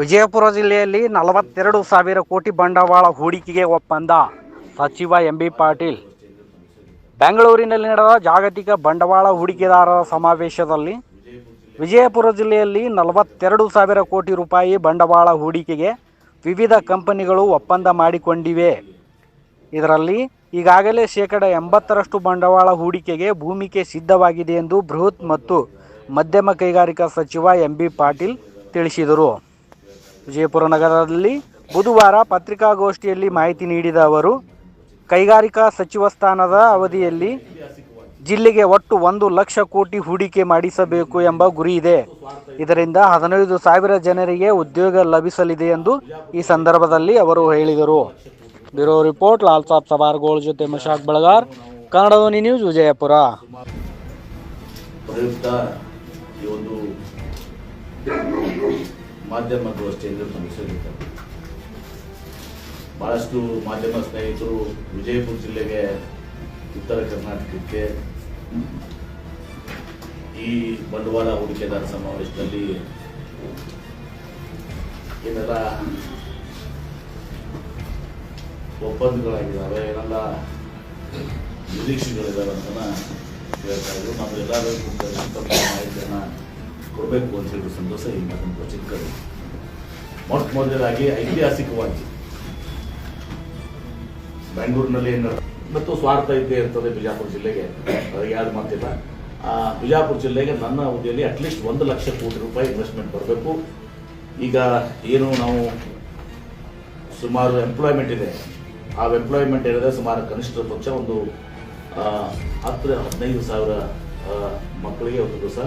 ವಿಜಯಪುರ ಜಿಲ್ಲೆಯಲ್ಲಿ ನಲವತ್ತೆರಡು ಸಾವಿರ ಕೋಟಿ ಬಂಡವಾಳ ಹೂಡಿಕೆಗೆ ಒಪ್ಪಂದ. ಸಚಿವ ಎಂ ಬಿ ಪಾಟೀಲ್. ಬೆಂಗಳೂರಿನಲ್ಲಿ ನಡೆದ ಜಾಗತಿಕ ಬಂಡವಾಳ ಹೂಡಿಕೆದಾರರ ಸಮಾವೇಶದಲ್ಲಿ ವಿಜಯಪುರ ಜಿಲ್ಲೆಯಲ್ಲಿ ನಲವತ್ತೆರಡು ಸಾವಿರ ಕೋಟಿ ರೂಪಾಯಿ ಬಂಡವಾಳ ಹೂಡಿಕೆಗೆ ವಿವಿಧ ಕಂಪನಿಗಳು ಒಪ್ಪಂದ ಮಾಡಿಕೊಂಡಿವೆ. ಇದರಲ್ಲಿ ಈಗಾಗಲೇ ಶೇಕಡ ಎಂಬತ್ತರಷ್ಟು ಬಂಡವಾಳ ಹೂಡಿಕೆಗೆ ಭೂಮಿಕೆ ಸಿದ್ಧವಾಗಿದೆ ಎಂದು ಬೃಹತ್ ಮತ್ತು ಮಧ್ಯಮ ಕೈಗಾರಿಕಾ ಸಚಿವ ಎಂ ಬಿ ಪಾಟೀಲ್ ತಿಳಿಸಿದರು. ವಿಜಯಪುರ ನಗರದಲ್ಲಿ ಬುಧವಾರ ಪತ್ರಿಕಾಗೋಷ್ಠಿಯಲ್ಲಿ ಮಾಹಿತಿ ನೀಡಿದ ಅವರು, ಕೈಗಾರಿಕಾ ಸಚಿವ ಸ್ಥಾನದ ಅವಧಿಯಲ್ಲಿ ಜಿಲ್ಲೆಗೆ ಒಟ್ಟು ಒಂದು ಲಕ್ಷ ಕೋಟಿ ಹೂಡಿಕೆ ಮಾಡಿಸಬೇಕು ಎಂಬ ಗುರಿ ಇದೆ. ಇದರಿಂದ ಹದಿನೈದು ಸಾವಿರ ಜನರಿಗೆ ಉದ್ಯೋಗ ಲಭಿಸಲಿದೆ ಎಂದು ಈ ಸಂದರ್ಭದಲ್ಲಿ ಅವರು ಹೇಳಿದರು. ಬ್ಯೂರೋ ರಿಪೋರ್ಟ್, ಲಾಲ್ ಸಾಬ್ ಸವಾರ್ಗೋಳ್ ಜೊತೆ ಮಶಾಕ್ ಬಳಗಾರ್ ಕನ್ನಡಧ್ವನಿ ನ್ಯೂಸ್, ವಿಜಯಪುರ. ಈ ಒಂದು ಮಾಧ್ಯಮ ಗೋಷ್ಠಿಯಲ್ಲಿ ಸಂಸ್ಥೆಗಳಿದ್ದಾರೆ ಬಹಳಷ್ಟು ಮಾಧ್ಯಮ ಸ್ನೇಹಿತರು ವಿಜಯಪುರ ಜಿಲ್ಲೆಗೆ ಉತ್ತರ ಕರ್ನಾಟಕಕ್ಕೆ ಈ ಬಂಡವಾಳ ಹೂಡಿಕೆದಾರ ಸಮಾವೇಶದಲ್ಲಿ ಏನೆಲ್ಲ ಒಪ್ಪಂದಗಳಾಗಿದ್ದಾವೆ ಏನೆಲ್ಲ ನಿರೀಕ್ಷೆಗಳಿದ್ದಾವೆ ಅಂತ ಹೇಳ್ತಾ ಇದ್ರು. ಎಲ್ಲರೂ ಮಾಹಿತಿಯನ್ನು ಕೊಡಬೇಕು ಅಂತ ಸಂತೋಷ ಈ ಮಾತನ್ನು ಚಿಕ್ಕದು ಮೊಟ್ಟ ಮೊದಲಾಗಿ ಐತಿಹಾಸಿಕವಾಗಿ ಬೆಂಗಳೂರಿನಲ್ಲಿ ಏನು ಮತ್ತು ಸ್ವಾರ್ಥ ಇದ್ದೇ ಇರ್ತದೆ ಬಿಜಾಪುರ ಜಿಲ್ಲೆಗೆ. ಅದಕ್ಕೆ ಯಾರು ಮಾತಿಲ್ಲ. ಬಿಜಾಪುರ ಜಿಲ್ಲೆಗೆ ನನ್ನ ಅವಧಿಯಲ್ಲಿ ಅಟ್ಲೀಸ್ಟ್ ಒಂದು ಲಕ್ಷ ಕೋಟಿ ರೂಪಾಯಿ ಇನ್ವೆಸ್ಟ್ಮೆಂಟ್ ಬರಬೇಕು. ಈಗ ಏನು ನಾವು ಸುಮಾರು ಎಂಪ್ಲಾಯ್ಮೆಂಟ್ ಇದೆ. ಆ ಎಂಪ್ಲಾಯ್ಮೆಂಟ್ ಏನಿದೆ, ಸುಮಾರು ಕನಿಷ್ಠ ಪಕ್ಷ ಒಂದು ಹತ್ತು ಹದಿನೈದು ಸಾವಿರ ಮಕ್ಕಳಿಗೆ ಒಂದು ದಿವಸ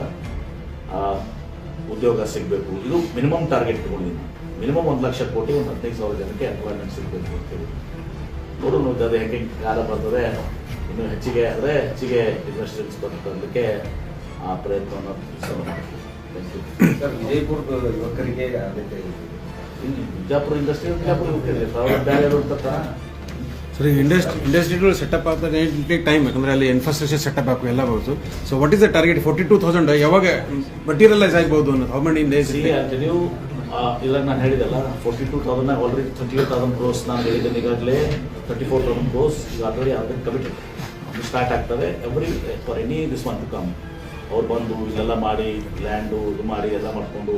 ಉದ್ಯೋಗ ಸಿಗಬೇಕು. ಇದು ಮಿನಿಮಮ್ ಟಾರ್ಗೆಟ್ ತಗೊಂಡಿದ್ದೀನಿ. ಮಿನಿಮಮ್ ಒಂದು ಲಕ್ಷ ಕೋಟಿ ಒಂದು ಹದಿನೈದು ಸಾವಿರ ಜನಕ್ಕೆ ಎಂಪ್ಲಾಯ್ಮೆಂಟ್ ಸಿಗಬೇಕು ಅಂತೇಳಿ ನೋಡೋಣ ಅದು ಹೆಂಗೆ ಕಾಲ ಬರ್ತದೆ. ಇನ್ನು ಹೆಚ್ಚಿಗೆ ಆದರೆ ಹೆಚ್ಚಿಗೆ ಇನ್ವೆಸ್ಟ್ಮೆಂಟ್ಸ್ ಬರ್ತದಕ್ಕೆ ಆ ಪ್ರಯತ್ನವನ್ನು ಸರ್ ವಿಜಯಪುರದ ಯುವಕರಿಗೆ ಬಿಜಾಪುರ ಇಂಡಸ್ಟ್ರಿ ಬಿಜಾಪುರ ಯುವಕರಿಗೆ ಬೇರೆ ಸರ್ ಇಂಡಸ್ಟ್ರಿ ಇಂಡಸ್ಟ್ರಿಗಳು ಸೆಟಪ್ ಆಗ್ತದೆ ಟೇಕ್ ಟೈಮ್ ಯಾಕಂದ್ರೆ ಅಲ್ಲಿ ಇನ್ಫ್ರಾಸ್ಟ್ರಕ್ಚರ್ ಸೆಟಪ್ ಹಾಕು ಎಲ್ಲ ಬಹುದು so what is the target forty two thousand ಯಾವಾಗ ಮಟೀರಿಯಲೈಸ್ ಆಗ್ಬೋದು ಅನ್ನೋದು. ಹೌ ಮೆನಿ ಡೇಸ್ ಸಿ ನೀವು ಇಲ್ಲ ನಾನು ಹೇಳಿದಲ್ಲ forty two thousand already twenty eight thousand crores ನಾನು ಹೇಳಿದ್ದೇನೆ. ಈಗಾಗಲೇ ತರ್ಟಿ ಫೋರ್ ತೌಸಂಡ್ ಕ್ರೋಸ್ ಈಗ ಆಲ್ರೆಡಿ ಆಲ್ರೆಡಿ ಕಮಿಟೆಡ್ ಸ್ಟಾರ್ಟ್ ಆಗ್ತದೆ every for any this month come ಅವ್ರು ಬಂದು ಇಲ್ಲೆಲ್ಲ ಮಾಡಿ ಲ್ಯಾಂಡು ಇದು ಮಾಡಿ ಎಲ್ಲ ಮಾಡಿಕೊಂಡು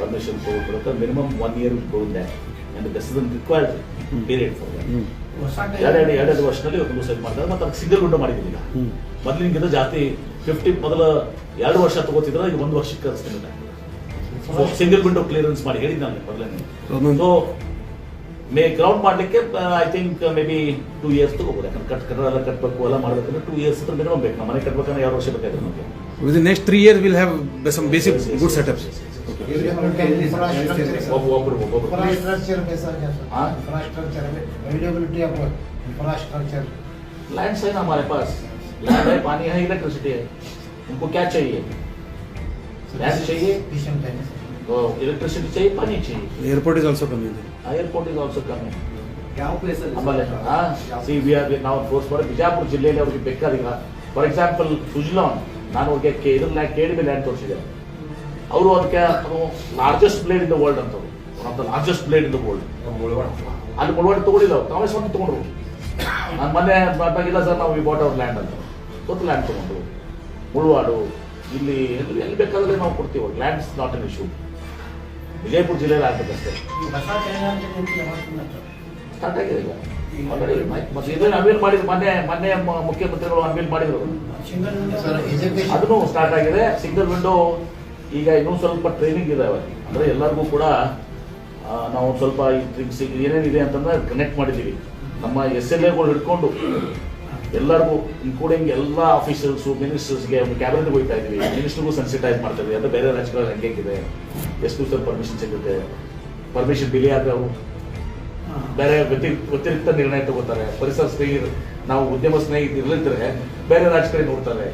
ಪರ್ಮಿಷನ್ ತೊಗೊಳ್ಬೇಕು minimum one year ಗೋಯಿಂದೆ and this is required period for ಎರಡೆರಡು ಎರಡೆರಡು ವರ್ಷದಲ್ಲಿ ಒಂದು ಸೆಟ್ ಮಾಡ್ತಾರೆ. ಮತ್ತೆ ಅದಕ್ಕೆ ಸಿಂಗಲ್ ಗುಂಡು ಮಾಡಿದ್ದೀನಿ ಈಗ. ಮೊದಲಿಗಿಂತ ಜಾತಿ ಫಿಫ್ಟಿ ಮೊದಲ ಎರಡು ವರ್ಷ ತಗೋತಿದ್ರೆ ಈಗ ಒಂದು ವರ್ಷಕ್ಕೆ ಕಳಿಸ್ತೀನಿ ಸಿಂಗಲ್ ವಿಂಡೋ ಕ್ಲಿಯರೆನ್ಸ್ ಮಾಡಿ ಹೇಳಿದ್ ನಾನು ಮೊದಲನೇ ಸೊ ಮೇ ಗ್ರೌಂಡ್ ಮಾಡಲಿಕ್ಕೆ I think maybe two years ತಗೋಬೋದು. ಯಾಕಂದ್ರೆ ಕಟ್ ಕಟ್ಟಡ ಎಲ್ಲ ಕಟ್ಟಬೇಕು ಎಲ್ಲ ಮಾಡಬೇಕಂದ್ರೆ ಟೂ ಇಯರ್ಸ್ ಮಿನಿಮಮ್ ಬೇಕು. ನಮ್ಮ ಮನೆ ಕಟ್ಟಬೇಕಂದ್ರೆ ಎರಡು ವರ್ಷ ಬೇಕಾದ್ರೆ ನಮಗೆ. With next three years will have some basic good ಒಬ್ಬೊಬ್ರು इंफ्रास्ट्रक्चर कैसा क्या सर हाँ? Infrastructure availability of infrastructure land है ना हमारे पास लैंड है पानी है इलेक्ट्रिसिटी है उनको क्या चाहिए लैंड चाहिए तो इलेक्ट्रिसिटी चाहिए पानी चाहिए ಏರ್ಪೋರ್ಟ್ ಇಸ್ ಆಲ್ಸೋ ಕಮ್ಮಿ ಇದೆ ಏರ್ಪೋರ್ಟ್ ಇಸ್ ಆಲ್ಸೋ ಕಮ್ಮಿ ಯಾವ ಪ್ಲೇಸ್ ಅಲ್ಲಿ ಆಮೇಲೆ ಸಿ ವಿ ಆರ್ ನಾವು ಫೋರ್ಸ್ ಮಾಡಿ ಬಿಜಾಪುರ ಜಿಲ್ಲೆಯಲ್ಲಿ ಅವ್ರಿಗೆ ಬೇಕಾದಿಲ್ಲ ಫಾರ್ ಎಕ್ಸಾಂಪಲ್ ಸುಜ್ಲಾನ್ ನಾನು ಅವ್ರಿಗೆ ಕೆ ಇದನ್ನ ಕೇಳಿ ಲ್ಯಾಂಡ್ ತೋರಿಸಿದೆ ಅವರು ಅದಕ್ಕೆ largest played in the world ಅಂತ one of the largest played in the world ಅಲ್ಲಿ ಮುಳುವಡೆ ತಗೊಂಡಿಲ್ಲ ಅವ್ರು. ತಾವೇ ಸ್ವಂತ ತಗೊಂಡ್ರು. ನಾನು ಮೊನ್ನೆ ಆಗಿಲ್ಲ ಸರ್ ನಾವು ಬಾಟ್ ಅವ್ರ ಲ್ಯಾಂಡ್ ಅಂತ. ಗೊತ್ತು ಲ್ಯಾಂಡ್ ತಗೊಂಡ್ರು ಮುಳುವಾಡು. ಇಲ್ಲಿ ಎಲ್ಲಿ ಬೇಕಾದ್ರೆ ನಾವು ಕೊಡ್ತೀವಿ land is not an issue Vijayapura ಜಿಲ್ಲೆಯಲ್ಲಿ ಆಗ್ಬೇಕಷ್ಟೇ ಸ್ಟಾರ್ಟ್ ಆಗಿದೆ ಈಗ. ಮಾಡಿದ್ರು. ಮೊನ್ನೆ ಮೊನ್ನೆ ಮುಖ್ಯಮಂತ್ರಿಗಳು ಅನ್ವೀಲ್ ಮಾಡಿದ್ರು. ಅದನ್ನು ಸ್ಟಾರ್ಟ್ ಆಗಿದೆ. ಸಿಂಗಲ್ ವಿಂಡೋ ಈಗ ಇನ್ನೂ ಸ್ವಲ್ಪ ಟ್ರೈನಿಂಗ್ ಇದಾವೆ. ಅಂದರೆ ಎಲ್ಲರಿಗೂ ಕೂಡ ನಾವು ಸ್ವಲ್ಪ ಈ ಟ್ರಿಕ್ಸ್ ಏನೇನಿದೆ ಅಂತಂದ್ರೆ ಕನೆಕ್ಟ್ ಮಾಡಿದ್ದೀವಿ. ನಮ್ಮ ಎಸ್ ಎಲ್ ಎಗಳು ಹಿಡ್ಕೊಂಡು ಎಲ್ಲರಿಗೂ ಇನ್ಕ್ಲೂಡಿಂಗ್ ಎಲ್ಲ ಆಫೀಸರ್ಸು ಮಿನಿಸ್ಟರ್ಸ್ಗೆ ಒಂದು ಕ್ಯಾಬಿನೆಟ್ ಹೋಗ್ತಾ ಇದ್ದೀವಿ. ಮಿನಿಸ್ಟರ್ಗೂ ಸೆನ್ಸಿಟೈಸ್ ಮಾಡ್ತಾ ಇದ್ದೀವಿ. ಅಂದ್ರೆ ಬೇರೆ ರಾಜ್ಯಗಳಲ್ಲಿ ಹೆಂಗಿದೆ. ಎಷ್ಟು ಸರ್ ಪರ್ಮಿಷನ್ ಸಿಗುತ್ತೆ? ಪರ್ಮಿಷನ್ ಬಿಲಿ ಆದರೆ ಅವರು ಬೇರೆ ವ್ಯತಿ, ವ್ಯತಿರಿಕ್ತ ನಿರ್ಣಯ ತಗೋತಾರೆ. ಪರಿಸರ ಸ್ನೇಹಿ, ನಾವು ಉದ್ಯಮ ಸ್ನೇಹಿ ಇರಲಿದ್ರೆ ಬೇರೆ ರಾಜ್ಯಗಳಿಗೆ ನೋಡ್ತಾರೆ.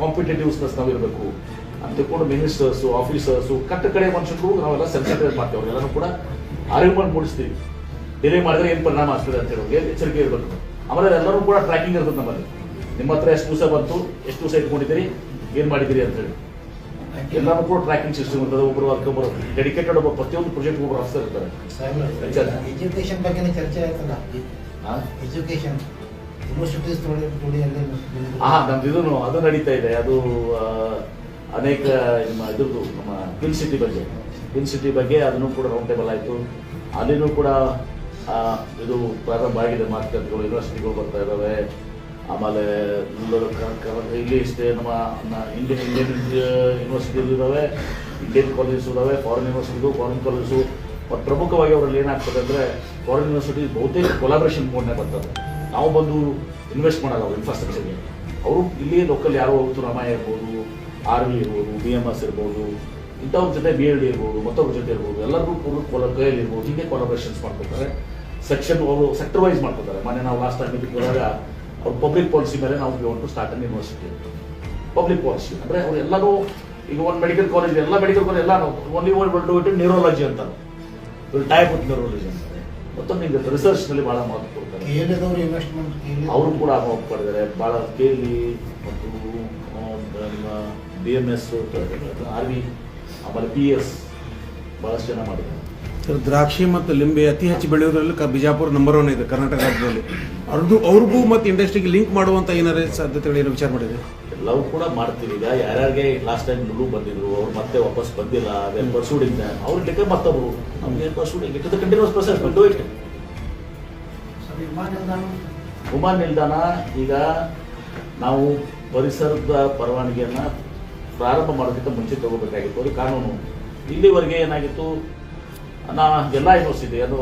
ಕಾಂಪಿಟೇಟಿವ್ಸ್ನೆಸ್ ನಾವು ಇರಬೇಕು. ಅಂತ ತಿಳ್ಕೊಂಡು ಮಿನಿಸ್ಟರ್ಸು ಆಫೀಸರ್ಸು ಕಟ್ಟ ಕಡೆ ಮನುಷ್ಯರು ನಾವೆಲ್ಲ ಸೆನ್ಸಿಟೈಸ್ ಮಾಡ್ತೇವೆ. ಅವ್ರಿಗೆಲ್ಲ ಕೂಡ ಅರಿವು ಮೂಡಿಸ್ತೀವಿ. ಡಿಲೇ ಮಾಡಿದ್ರೆ ಏನು ಪರಿಣಾಮ ಆಗ್ತದೆ ಅಂತ ಹೇಳಿ ಎಚ್ಚರಿಕೆ ಇರಬೇಕು? ಆಮೇಲೆ ಎಲ್ಲರೂ ಕೂಡ ಟ್ರ್ಯಾಕಿಂಗ್ ಇರ್ತದೆ ನಮ್ಮಲ್ಲಿ. ನಿಮ್ಮ ಹತ್ರ ಎಷ್ಟು ದಿವಸ ಬಂತು ಎಷ್ಟು ದಿವಸ ಇಟ್ಕೊಂಡಿದ್ದೀರಿ ಏನು ಮಾಡಿದ್ದೀರಿ ಅಂತ ಹೇಳಿ. ಎಲ್ಲರೂ ಕೂಡ ಟ್ರ್ಯಾಕಿಂಗ್ ಸಿಸ್ಟಮ್ ಇರ್ತದೆ. ಒಬ್ಬರು ಅದಕ್ಕೊಬ್ಬರು ಡೆಡಿಕೇಟೆಡ್ ಒಬ್ಬ ಪ್ರತಿಯೊಂದು ಪ್ರಾಜೆಕ್ಟ್ ಒಬ್ಬರು ಆಫೀಸರ್ ಇರ್ತಾರೆ. ಎಜುಕೇಶನ್ ಚರ್ಚೆ ಆಯ್ತಲ್ಲ? ಹಾ? ಎಜುಕೇಶನ್ ಯೂನಿವರ್ಸಿಟೀಸ್ ಹಾ ನಮ್ದು ಇದನ್ನು ಅದು ನಡೀತಾ ಇದೆ. ಅದು ಅನೇಕ, ನಮ್ಮ ಇದ್ರದ್ದು ನಮ್ಮ ಪಿನ್ ಸಿಟಿ ಬಗ್ಗೆ. ಪಿನ್ ಸಿಟಿ ಬಗ್ಗೆ ಅದನ್ನು ಕೂಡ ರೌಂಡ್ ಟೇಬಲ್ ಆಯಿತು. ಅಲ್ಲಿನೂ ಕೂಡ ಇದು ಪ್ರಾರಂಭ ಆಗಿದೆ. ಮಾತುಕತೆಗಳು ಯೂನಿವರ್ಸಿಟಿಗಳು ಬರ್ತಾ ಇದ್ದಾವೆ ಆಮೇಲೆ ಇಲ್ಲಿ ಇಷ್ಟೇ ನಮ್ಮ ಇಂಡಿಯನ್ ಇಂಡಿಯನ್ ಯೂನಿವರ್ಸಿಟಿಗಳು ಇದ್ದಾವೆ ಇಂಡಿಯನ್ ಕಾಲೇಜಸ್ ಇದ್ದಾವೆ ಫಾರಿನ್ ಯೂನಿವರ್ಸಿಟಿಗಳು ಫಾರಿನ್ ಕಾಲೇಜು ಮತ್ತು ಪ್ರಮುಖವಾಗಿ ಅವರಲ್ಲಿ ಏನಾಗ್ತದೆ ಅಂದರೆ ಫಾರಿನ್ ಯೂನಿವರ್ಸಿಟಿ ಬಹುತೇಕ ಕೊಲಾಬ್ರೇಷನ್ ಮೋಡ್ನೇ ಬರ್ತದೆ ನಾವು ಬಂದು ಇನ್ವೆಸ್ಟ್ ಮಾಡೋಲ್ಲ ಅವ್ರು ಇನ್ಫ್ರಾಸ್ಟ್ರಕ್ಚರ್ಗೆ ಅವರು ಇಲ್ಲಿ ಲೋಕಲ್ ಯಾರು ಹೋಗ್ತು ರಾಮಾಯ ಇರ್ಬೋದು ಆರ್ ವಿ ಇರ್ಬೋದು ಬಿ ಎಂ ಎಸ್ ಇರ್ಬೋದು ಇಂಥವ್ರ ಜೊತೆ ಬಿ ಎಲ್ ಡಿ ಇರ್ಬೋದು ಮತ್ತೊಬ್ಬರ ಜೊತೆ ಇರ್ಬೋದು ಎಲ್ಲರಿಗೂ ಕೂಡ ಕೊಲ ಕೈಯಲ್ಲಿ ಇರ್ಬೋದು ಹೀಗೆ ಕೊಲಾಬ್ರೇಷನ್ಸ್ ಮಾಡ್ಕೊತಾರೆ. ಸೆಕ್ಷನ್ ಅವರು ಸೆಕ್ಟರ್ ವೈಸ್ ಮಾಡ್ಕೊತಾರೆ. ಮೊನ್ನೆ ನಾವು ಲಾಸ್ಟ್ ಟೈಮ್ ಇದಕ್ಕೆ ಹೋದಾಗ ಅವ್ರು ಪಬ್ಲಿಕ್ ಪಾಲಿಸಿ ಮೇಲೆ ನಾವು want to start an university public policy ಅಂದರೆ ಅವ್ರು ಎಲ್ಲರೂ ಈಗ ಒಂದು ಮೆಡಿಕಲ್ ಕಾಲೇಜ್ ಎಲ್ಲ ಮೆಡಿಕಲ್ ಕಾಲೇಜ್ ಎಲ್ಲ only one to it neurology ಅಂತಾರೆ ಟೈಪ್ ಆಫ್ ನ್ಯೂರಾಲಜಿ ಅಂತಾರೆ ಮತ್ತೊಂದು ಈಗ ರಿಸರ್ಚ್ನಲ್ಲಿ ಭಾಳ ಮಾತು ಕೊಡ್ತಾರೆ. ಅವರು ಕೂಡ ಅಮೌಂಟ್ ಪಡೆದರೆ ಭಾಳ ಕೇಳಿ ಮತ್ತು ನಿಮ್ಮ B M S R V ಆಮೇಲೆ ಪಿ ಎಸ್ ಭಾಳಷ್ಟು ಜನ ಮಾಡಿದ್ದಾರೆ. ಸರ್ ದ್ರಾಕ್ಷಿ ಮತ್ತು ಲಿಂಬೆ ಅತಿ ಹೆಚ್ಚು ಬೆಳೆಯೋದ್ರಲ್ಲಿ ಕ- ಬಿಜಾಪುರ ನಂಬರ್ ಒನ್ ಇದೆ ಕರ್ನಾಟಕ ರಾಜ್ಯದಲ್ಲಿ. ಅವ್ರದ್ದು ಅವ್ರಿಗೂ ಮತ್ತು ಇಂಡಸ್ಟ್ರಿಗೆ ಲಿಂಕ್ ಮಾಡುವಂತ ಏನಾರೇ ಸಾಧ್ಯತೆಗಳು ಏನು ವಿಚಾರ ಮಾಡಿದೆ ಎಲ್ಲವೂ ಕೂಡ ಮಾಡ್ತೀವಿ. ಈಗ ಯಾರ್ಯಾರಿಗೆ ಲಾಸ್ಟ್ ಟೈಮ್ ನುಲು ಬಂದಿದ್ರು ಅವ್ರು ಮತ್ತೆ ವಾಪಸ್ ಬಂದಿಲ್ಲ ಅದೇ ಪರ್ಸೂಡಿಂಗ್ ಅವ್ರ ಲೆಕ್ಕ ಮತ್ತೊಬ್ರು ನಮಗೆ ಪರ್ಸೂಡಿಂಗ್ ಇಟ್ ಕಂಟಿನ್ಯೂಸ್ ಪ್ರೊಸೆಸ್ ಬಂದು ಇಟ್ ವಿಮಾನ ನಿಲ್ದಾಣ? ವಿಮಾನ ನಿಲ್ದಾಣ ಈಗ ನಾವು ಪರಿಸರದ ಪರವಾನಗಿಯನ್ನ ಪ್ರಾರಂಭ ಮಾಡೋದಕ್ಕಿಂತ ಮುಂಚೆ ತಗೋಬೇಕಾಗಿತ್ತು. ಅದು ಕಾನೂನು. ಇಲ್ಲಿವರೆಗೆ ಏನಾಗಿತ್ತು? ನಾನು ಎಲ್ಲ ಯೂನಿವರ್ಸಿಟಿ ಅದು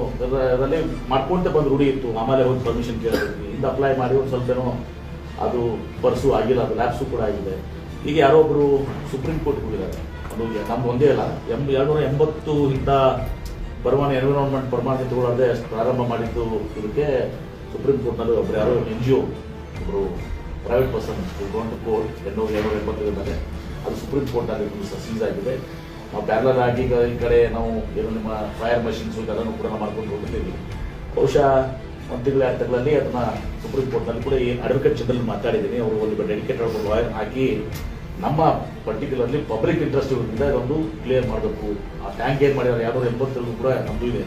ಅದರಲ್ಲಿ ಮಾಡ್ಕೊಂತ ಬಂದು ರೂಢಿ ಇತ್ತು. ಆಮೇಲೆ ಹೋಗಿ ಪರ್ಮಿಷನ್ ಕೇಳಬೇಕು ಇಂದ ಅಪ್ಲೈ ಮಾಡಿ ಒಂದು ಸ್ವಲ್ಪ ಏನೋ ಅದು ಪರ್ಸು ಆಗಿಲ್ಲ, ಅದು ಲ್ಯಾಬ್ಸು ಕೂಡ ಆಗಿದೆ. ಈಗ ಯಾರೋ ಒಬ್ಬರು ಸುಪ್ರೀಂ ಕೋರ್ಟ್ ಹೋಗಿದ್ದಾರೆ. ಅದು ನಮ್ದು ಒಂದೇ ಅಲ್ಲ. ಎಂ ಎರಡುನೂರ ಎಂಬತ್ತು ಇಂಥ ಪರಮಾಣು ಎನ್ವಿರಾನ್ಮೆಂಟ್ ಪರಮಾಣು ಅಷ್ಟು ಪ್ರಾರಂಭ ಮಾಡಿದ್ದು ಇದಕ್ಕೆ ಸುಪ್ರೀಂ ಕೋರ್ಟ್ನಲ್ಲಿ ಒಬ್ಬರು ಯಾರೋ ಎನ್ ಜಿ ಒ ಒಬ್ಬರು private person gone to court ಎರಡು ನೂರ ಎಂಬತ್ತು ಮೇಲೆ ಅದು ಸುಪ್ರೀಂ ಕೋರ್ಟ್ನಲ್ಲಿ ಸೀಸ್ ಆಗಿದೆ. ನಾವು ಪ್ಯಾರಲರ್ ಆಗಿ ಈಗ ಈ ಕಡೆ ನಾವು ಏನು ನಿಮ್ಮ ಫೈರ್ ಮಷಿನ್ಸ್ ಅದನ್ನು ಕೂಡ ಮಾಡ್ಕೊಂಡು ಹೋಗಿದ್ದೀವಿ ಬಹುಶಃ ಒಂದು ತಿಂಗಳ ಎರಡು ತಿಂಗಳಲ್ಲಿ ಅದನ್ನ ಸುಪ್ರೀಂ ಕೋರ್ಟ್ನಲ್ಲಿ ಕೂಡ ಏನು ಅಡ್ವೊಕೇಟ್ ಜನರಲ್ ಮಾತಾಡಿದ್ದೀನಿ. ಅವರು ಒಂದು ಡೆಡಿಕೇಟೆಡ್ ಒಬ್ಬ ಲಾಯರ್ ಹಾಕಿ ನಮ್ಮ ಪರ್ಟಿಕ್ಯುಲರ್ಲಿ ಪಬ್ಲಿಕ್ ಇಂಟ್ರೆಸ್ಟ್ ಇರೋದ್ರಿಂದ ಅದೊಂದು ಕ್ಲಿಯರ್ ಮಾಡಬೇಕು. ಆ ಟ್ಯಾಂಕ್ ಏನು ಮಾಡಿದ್ದಾರೆ ಯಾರೋ ಎಂಬತ್ತರಲ್ಲೂ ಕೂಡ ನಮ್ಮದು ಇದೆ.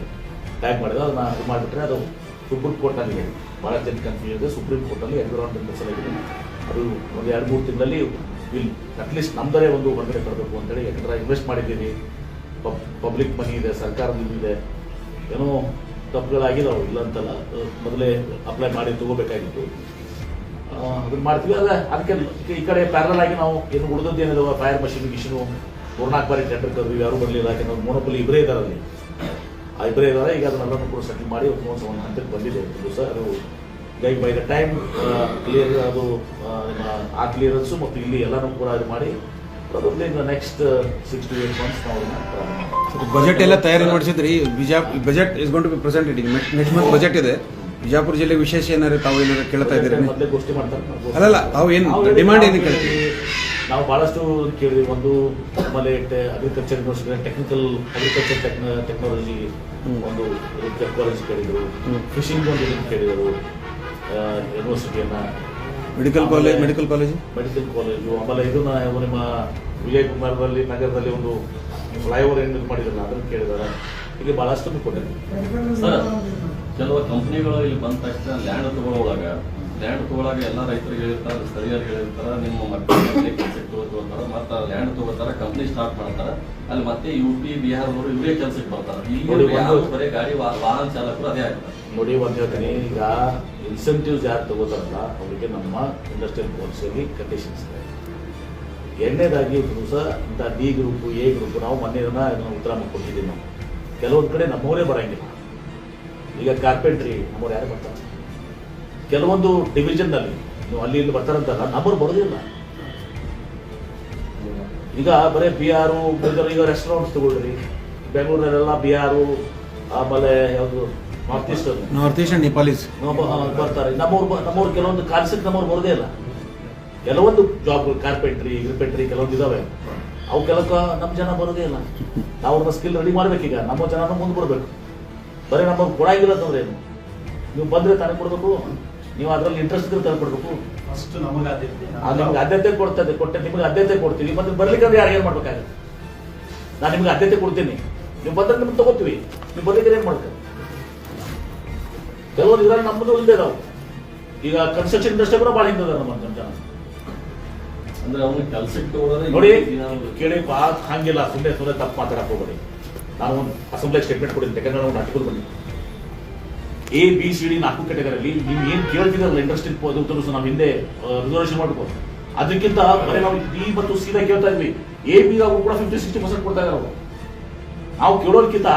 ಟ್ಯಾಂಕ್ ಮಾಡಿದ್ರೆ ಅದನ್ನ ಇದು ಮಾಡಿಬಿಟ್ರೆ ಅದು ಸುಪ್ರೀಂ ಕೋರ್ಟ್ನಲ್ಲಿ ಭಾಳ ಜನ ಕನ್ಫ್ಯೂಸ್ ಇದೆ ಸುಪ್ರೀಂ ಕೋರ್ಟಲ್ಲಿ ಎನ್ವಿರಾನ್ಮೆಂಟ್ ಸಲ ಅದು ಒಂದು ಎರಡು, ಮೂರು ತಿಂಗಳಲ್ಲಿ ವಿಲ್ ಅಟ್ಲೀಸ್ಟ್ ನಮ್ಮದೇ ಒಂದು ಹೊರಗಡೆ ಕೊಡಬೇಕು ಅಂತೇಳಿ, ಯಾಕಂದ್ರೆ ಇನ್ವೆಸ್ಟ್ ಮಾಡಿದ್ದೀವಿ. ಪಬ್ಲಿಕ್ ಮನಿ ಇದೆ, ಸರ್ಕಾರದ ಇದು. ಏನೋ ತಪ್ಪುಗಳಾಗಿದ್ದಾವೆ ಇಲ್ಲ ಅಂತಲ್ಲ. ಮೊದಲೇ ಅಪ್ಲೈ ಮಾಡಿ ತಗೋಬೇಕಾಗಿತ್ತು. ಅದನ್ನ ಮಾಡ್ತೀವಿ. ಅದೇ ಅದಕ್ಕೆ ಈ ಕಡೆ ಪ್ಯಾರಲ್ ಆಗಿ ನಾವು ಏನು ಉಳಿದದ್ದು ಏನಿದಾವೆ? ಫೈರ್ ಮಷಿನ್ ಮಿಷಿನು ಮೂರ್ನಾಲ್ಕು ಬಾರಿ ಟೆಂಡರ್ ಕರೆದ್ವಿ. ಯಾರು ಬರಲಿಲ್ಲ? ಯಾಕಂದ್ರೆ ಮೋನೋಪಲಿ ಇಬ್ಬರೇ ಇದ್ದಾರೆ ಅಲ್ಲಿ. ಆ ಇಬ್ಬರೇ ಇದ್ದಾರೆ ಈಗ ಅದನ್ನೆಲ್ಲನೂ ಕೂಡ ಸೆಟಲ್ ಮಾಡಿ ಒಂದು ಒಂದು ಹಂತಕ್ಕೆ ಬಂದಿದೆ. ದಿವಸ ಅದು ಈಗ ಬೈ ದ ಟೈಮ್ ಕ್ಲಿಯರ್ ಅದು ಆ, ಕ್ಲಿಯರೆನ್ಸು ಮತ್ತು ಇಲ್ಲಿ ಎಲ್ಲನೂ ಕೂಡ ಇದು ಮಾಡಿ probably in next six to eight months ನಾವು. ಬಜೆಟ್ ಎಲ್ಲ ತಯಾರಿ ಮಾಡಿಸಿದ್ರಿ. ಬಿಜಾ budget is gone to be present it next month budget ಇದೆ. ಬಿಜಾಪುರ ಜಿಲ್ಲೆ ವಿಶೇಷ ಏನಾದ್ರು ತಾವು ಏನಾದ್ರು ಕೇಳ್ತಾ ಇದ್ದೀರಿ? ಮೊದಲೇ ಗೋಷ್ಠಿ ಮಾಡ್ತಾರೆ. ಅಲ್ಲಲ್ಲ ತಾವು ಏನು ಡಿಮ್ಯಾಂಡ್ ಡಿಮಾಂಡ್ ಏನು ಕೇಳ್ತೀವಿ ನಾವು ಭಾಳಷ್ಟು ಕೇಳಿದ್ವಿ. ಒಂದು ನಮ್ಮಲ್ಲಿ ಅಗ್ರಿಕಲ್ಚರ್ ಯೂನಿವರ್ಸಿಟಿ ಟೆಕ್ನಿಕಲ್ ಅಗ್ರಿಕಲ್ಚರ್ ಟೆಕ್ನ ಟೆಕ್ನಾಲಜಿ. ಒಂದು ಕಾಲೇಜ್ ಕೇಳಿದರು. ಫಿಶಿಂಗ್ ಒಂದು ಕೇಳಿದರು. ಯೂನಿವರ್ಸಿಟಿಯನ್ನ medical college medical college medical college ಆಮೇಲೆ ಇದನ್ನ ನಿಮ್ಮ ವಿಜಯಕುಮಾರದಲ್ಲಿ ನಗರದಲ್ಲಿ ಒಂದು ಫ್ಲೈಓವರ್ ಏನು ಇದು ಮಾಡಿದ್ರಲ್ಲ ಅದನ್ನು ಕೇಳಿದ್ದಾರೆ. ಇಲ್ಲಿ ಬಹಳಷ್ಟು ಕೊಟ್ಟಿದ್ದಾರೆ. ಸರ್ ಕೆಲವು ಕಂಪ್ನಿಗಳು ಇಲ್ಲಿ ಬಂದ ತಕ್ಷಣ ಲ್ಯಾಂಡ್ ತಗೊಳ್ಳೋವಾಗ ಲ್ಯಾಂಡ್ ತಗೊಳ್ಳಾಗ ಎಲ್ಲ ರೈತರಿಗೆ ಹೇಳಿರ್ತಾರೆ ಸ್ಥಳೀಯರಿಗೆ ಹೇಳಿರ್ತಾರೆ ನಿಮ್ಮ ಮಕ್ಕಳಿಗೆ ಕೆಲಸಕ್ಕೆ ತಗೋತಾರ ಮತ್ತೆ ಲ್ಯಾಂಡ್ ತಗೋತಾರೆ ಕಂಪ್ನಿ ಸ್ಟಾರ್ಟ್ ಮಾಡ್ತಾರೆ. ಅಲ್ಲಿ ಮತ್ತೆ ಯು ಪಿ ಬಿಹಾರದವರು ಇವರೇ ಕೆಲಸಕ್ಕೆ ಬರ್ತಾರೆ. ಇಲ್ಲಿ ಬರೀ ಗಾಡಿ ವಾ- ವಾಹನ ಚಾಲಕರು ಅದೇ ಆಗ್ತಾರೆ. ನೋಡಿ ಒಂದು ಹೇಳ್ತೀನಿ. ಈಗ ಇನ್ಸೆಂಟಿವ್ಸ್ ಯಾರು ತಗೋತಾರಲ್ಲ, ಅವರಿಗೆ ನಮ್ಮ ಇಂಡಸ್ಟ್ರಿಯಲ್ ಪಾಲಿಸಿಯಲ್ಲಿ ಕಂಡೀಷನ್ಸ್ ಇದೆ ಎರಡನೇದಾಗಿ ದಿವಸ ಇಂಥ ಡಿ ಗ್ರೂಪ್ ಎ ಗ್ರೂಪ್ ನಾವು ಮೊನ್ನೆ ಇದನ್ನು ಉತ್ತರ ಕೊಟ್ಟಿದ್ದೀವಿ ನಾವು. ಕೆಲವೊಂದು ಕಡೆ ನಮ್ಮವರೇ ಬರೋಂಗಿಲ್ಲ. ಈಗ ಕಾರ್ಪೆಂಟ್ರಿ ನಮ್ಮವ್ರು ಯಾರು ಬರ್ತಾರೆ? ಕೆಲವೊಂದು ಡಿವಿಷನ್ನಲ್ಲಿ ನೀವು ಅಲ್ಲಿ ಇಲ್ಲಿ ಬರ್ತಾರಂತಲ್ಲ, ನಮ್ಮವ್ರು ಬರೋದಿಲ್ಲ ಈಗ ಬರೀ ಬಿ ಆರು ಈಗ ರೆಸ್ಟೋರೆಂಟ್ಸ್ ತಗೊಳ್ರಿ. ಬೆಂಗಳೂರಲ್ಲೆಲ್ಲ ಬಿ ಆರು ಆಮೇಲೆ ಯಾವುದು north east north east and Nepalese ಬರ್ತಾರೆ. ನಮ್ಮವ್ರು ಬ- ನಮ್ಮವ್ರು ಕೆಲವೊಂದು ಕಾನ್ಸೆಪ್ಟ್ ನಮ್ಮವ್ರು ಬರೋದೇ ಇಲ್ಲ. ಕೆಲವೊಂದು ಜಾಬ್ ಕಾರ್ಪೆಂಟ್ರಿ ಗ್ರಿಪೆಂಟ್ರಿ ಕೆಲವೊಂದು ಇದಾವೆ. ಅವು ಕೆಲಕ ನಮ್ಮ ಜನ ಬರೋದೇ ಇಲ್ಲ. ನಾವು ಅವ್ರನ್ನ ಸ್ಕಿಲ್ ರೆಡಿ ಮಾಡ್ಬೇಕೀಗ. ನಮ್ಮ ಜನ ಮುಂದೆ ಬರಬೇಕು. ಬರೀ ನಮಗೆ ಕೊಡಂಗಿಲ್ಲ ಅಂತಂದ್ರೆ ಏನು? ನೀವು ಬಂದ್ರೆ ತಾನೇ ಕೊಡಬೇಕು? ನೀವು ಅದರಲ್ಲಿ ಇಂಟ್ರೆಸ್ಟ್ ಇದ್ರೆ ತಂದು ಕೊಡಬೇಕು? ಫಸ್ಟ್ ನಮಗೆ ಆದ್ಯತೆ. ಆದ್ಯತೆ ಕೊಡ್ತದೆ. ಕೊಟ್ಟೆ ನಿಮ್ಗೆ ಆದ್ಯತೆ ಕೊಡ್ತೀವಿ. ಮತ್ತೆ ಬರ್ಲಿಕ್ಕೆ ಯಾರು ಏನು ಮಾಡ್ಬೇಕಾಗುತ್ತೆ? ನಾನು ನಿಮ್ಗೆ ಆದ್ಯತೆ ಕೊಡ್ತೀನಿ. ನೀವು ಬಂದ್ರೆ ನಿಮ್ಗೆ ತಗೋತೀವಿ. ನೀವು ಬರ್ಲಿಕ್ಕೆ ಏನು ಮಾಡ್ತೀವಿ ಕೆಲವರು ಇದ್ರಲ್ಲಿ ನಮ್ಮದು ಇಲ್ಲದೆ ನಾವು. ಈಗ ಕನ್ಸ್ಟ್ರಕ್ಷನ್ ಇಂಡಸ್ಟ್ರಿ ಕೂಡ ಭಾಳ ಹಿಂದೆ ನಮ್ಮ ಜನ. ಅಂದ್ರೆ ಅವ್ನ ಕೆಲ್ಸಕ್ಕೆ ಹೋದ್ರೆ ನೋಡಿ ಕೇಳಿ ಬಾ ಹಂಗಿಲ್ಲ ಸುಮ್ಮನೆ ಸುಮ್ಮನೆ ತಪ್ಪು ಮಾತಾಡಕ್ ಹೋಗ್ಬೇಡಿ. ನಾನು ಒಂದು ಅಸೆಂಬ್ಲಿ ಸ್ಟೇಟ್ಮೆಂಟ್ ಕೊಡಿ ಯಾಕಂದ್ರೆ ನಾವು ಆರ್ಟಿಕಲ್ ಬನ್ನಿ ಎ ಬಿ ಸಿ ಡಿ ನಾಲ್ಕು ಕೆಟಗರಿಯಲ್ಲಿ ನೀವು ಏನು ಕೇಳ್ತಿದ್ರಲ್ಲ ಇಂಡಸ್ಟ್ರಿ ಉತ್ತರಿಸು ನಾವು ಹಿಂದೆ ರಿಸರ್ವೇಷನ್ ಮಾಡ್ಬೋದು. ಅದಕ್ಕಿಂತ ಬರೀ ನಾವು ಬಿ ಮತ್ತು ಸಿದ ಕೇಳ್ತಾ ಇದ್ವಿ. ಎ ಬಿದಾಗೂ ಕೂಡ ಫಿಫ್ಟಿ ಸಿಕ್ಸ್ಟಿ ಪರ್ಸೆಂಟ್ ಕೊಡ್ತಾ ಇದಾರೆ ಅವರು. ನಾವು ಕೇಳೋದಕ್ಕಿಂತ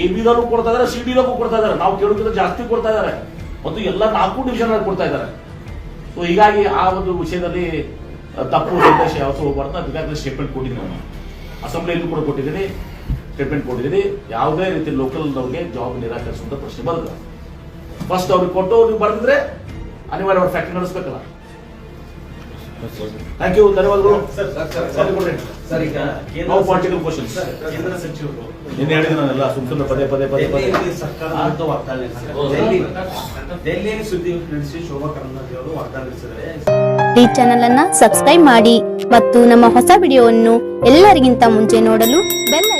ಎ ಬಿದಾಗೂ ಕೊಡ್ತಾ ಇದಾರೆ ಸಿ ಡಿದಾಗೂ ಕೊಡ್ತಾ ಇದಾರೆ ನಾವು ಕೇಳೋಕ್ಕಿಂತ ಜಾಸ್ತಿ ಕೊಡ್ತಾ ಇದಾರೆ ಮತ್ತು ಎಲ್ಲ ನಾಲ್ಕು ಡಿವಿಷನ್ ಕೊಡ್ತಾ ಇದ್ದಾರೆ ಸೊ ಹೀಗಾಗಿ ಆ ಒಂದು ವಿಷಯದಲ್ಲಿ ತಪ್ಪು ಉದ್ದೇಶ ಯಾವತ್ತೂ ಹೋಗ್ಬಾರ್ದು. ಅದಕ್ಕಾಗಿ ಸ್ಟೇಟ್ಮೆಂಟ್ ಕೊಟ್ಟಿದ್ದೀನಿ ನಾನು. ಅಸೆಂಬ್ಲಿಯಲ್ಲೂ ಕೂಡ ಕೊಟ್ಟಿದ್ದೀನಿ. ಸ್ಟೇಟ್ಮೆಂಟ್ ಕೊಟ್ಟಿದ್ದೀನಿ. ಯಾವುದೇ ರೀತಿ ಲೋಕಲ್ನವ್ರಿಗೆ ಜಾಬ್ ನಿರಾಕರಿಸುವಂಥ ಪ್ರಶ್ನೆ ಬರಲ್ಲ ಫಸ್ಟ್ ಅವ್ರಿಗೆ ಕೊಟ್ಟು ಅವ್ರಿಗೆ ಬರೆದಿದ್ರೆ ಅನಿವಾರ್ಯ ಅವ್ರ ಫ್ಯಾಕ್ಟ್ರಿ ನಡೆಸ್ಬೇಕಲ್ಲ. ಥ್ಯಾಂಕ್ ಯು ಧನ್ಯವಾದಗಳು ಸರ್, ಸರ್, ಸರ್, ಸರ್, ಈಗ No ಪಾರ್ಟಿಕಲ್. ಸರ್, ಕೇಂದ್ರ ಸಚಿವರು ನಿನ್ನೆ ಹೇಳಿದ್ದೀನಿ ನಾನೆಲ್ಲ ಸುಮ್ ಸುಮ್ಮನೆ ಪದೇ ಪದೇ ಪದೇ ಪದೇ ಸರ್ಕಾರ. ದೆಹಲಿ ದೆಹಲಿಯಲ್ಲಿ ಸುದ್ದಿ ನಡೆಸಿ ಶೋಭಾ ಕರಂದ್ಲಾಜೆ ಅವರು ವಾಗ್ದಾನ ನಡೆಸಿದ್ದಾರೆ ಈ ಚಾನೆಲ್ ಅನ್ನ ಸಬ್ಸ್ಕ್ರೈಬ್ ಮಾಡಿ ಮತ್ತು ನಮ್ಮ ಹೊಸ ವಿಡಿಯೋವನ್ನು ಎಲ್ಲರಿಗಿಂತ ಮುಂಚೆ ನೋಡಲು ಬೆಲ್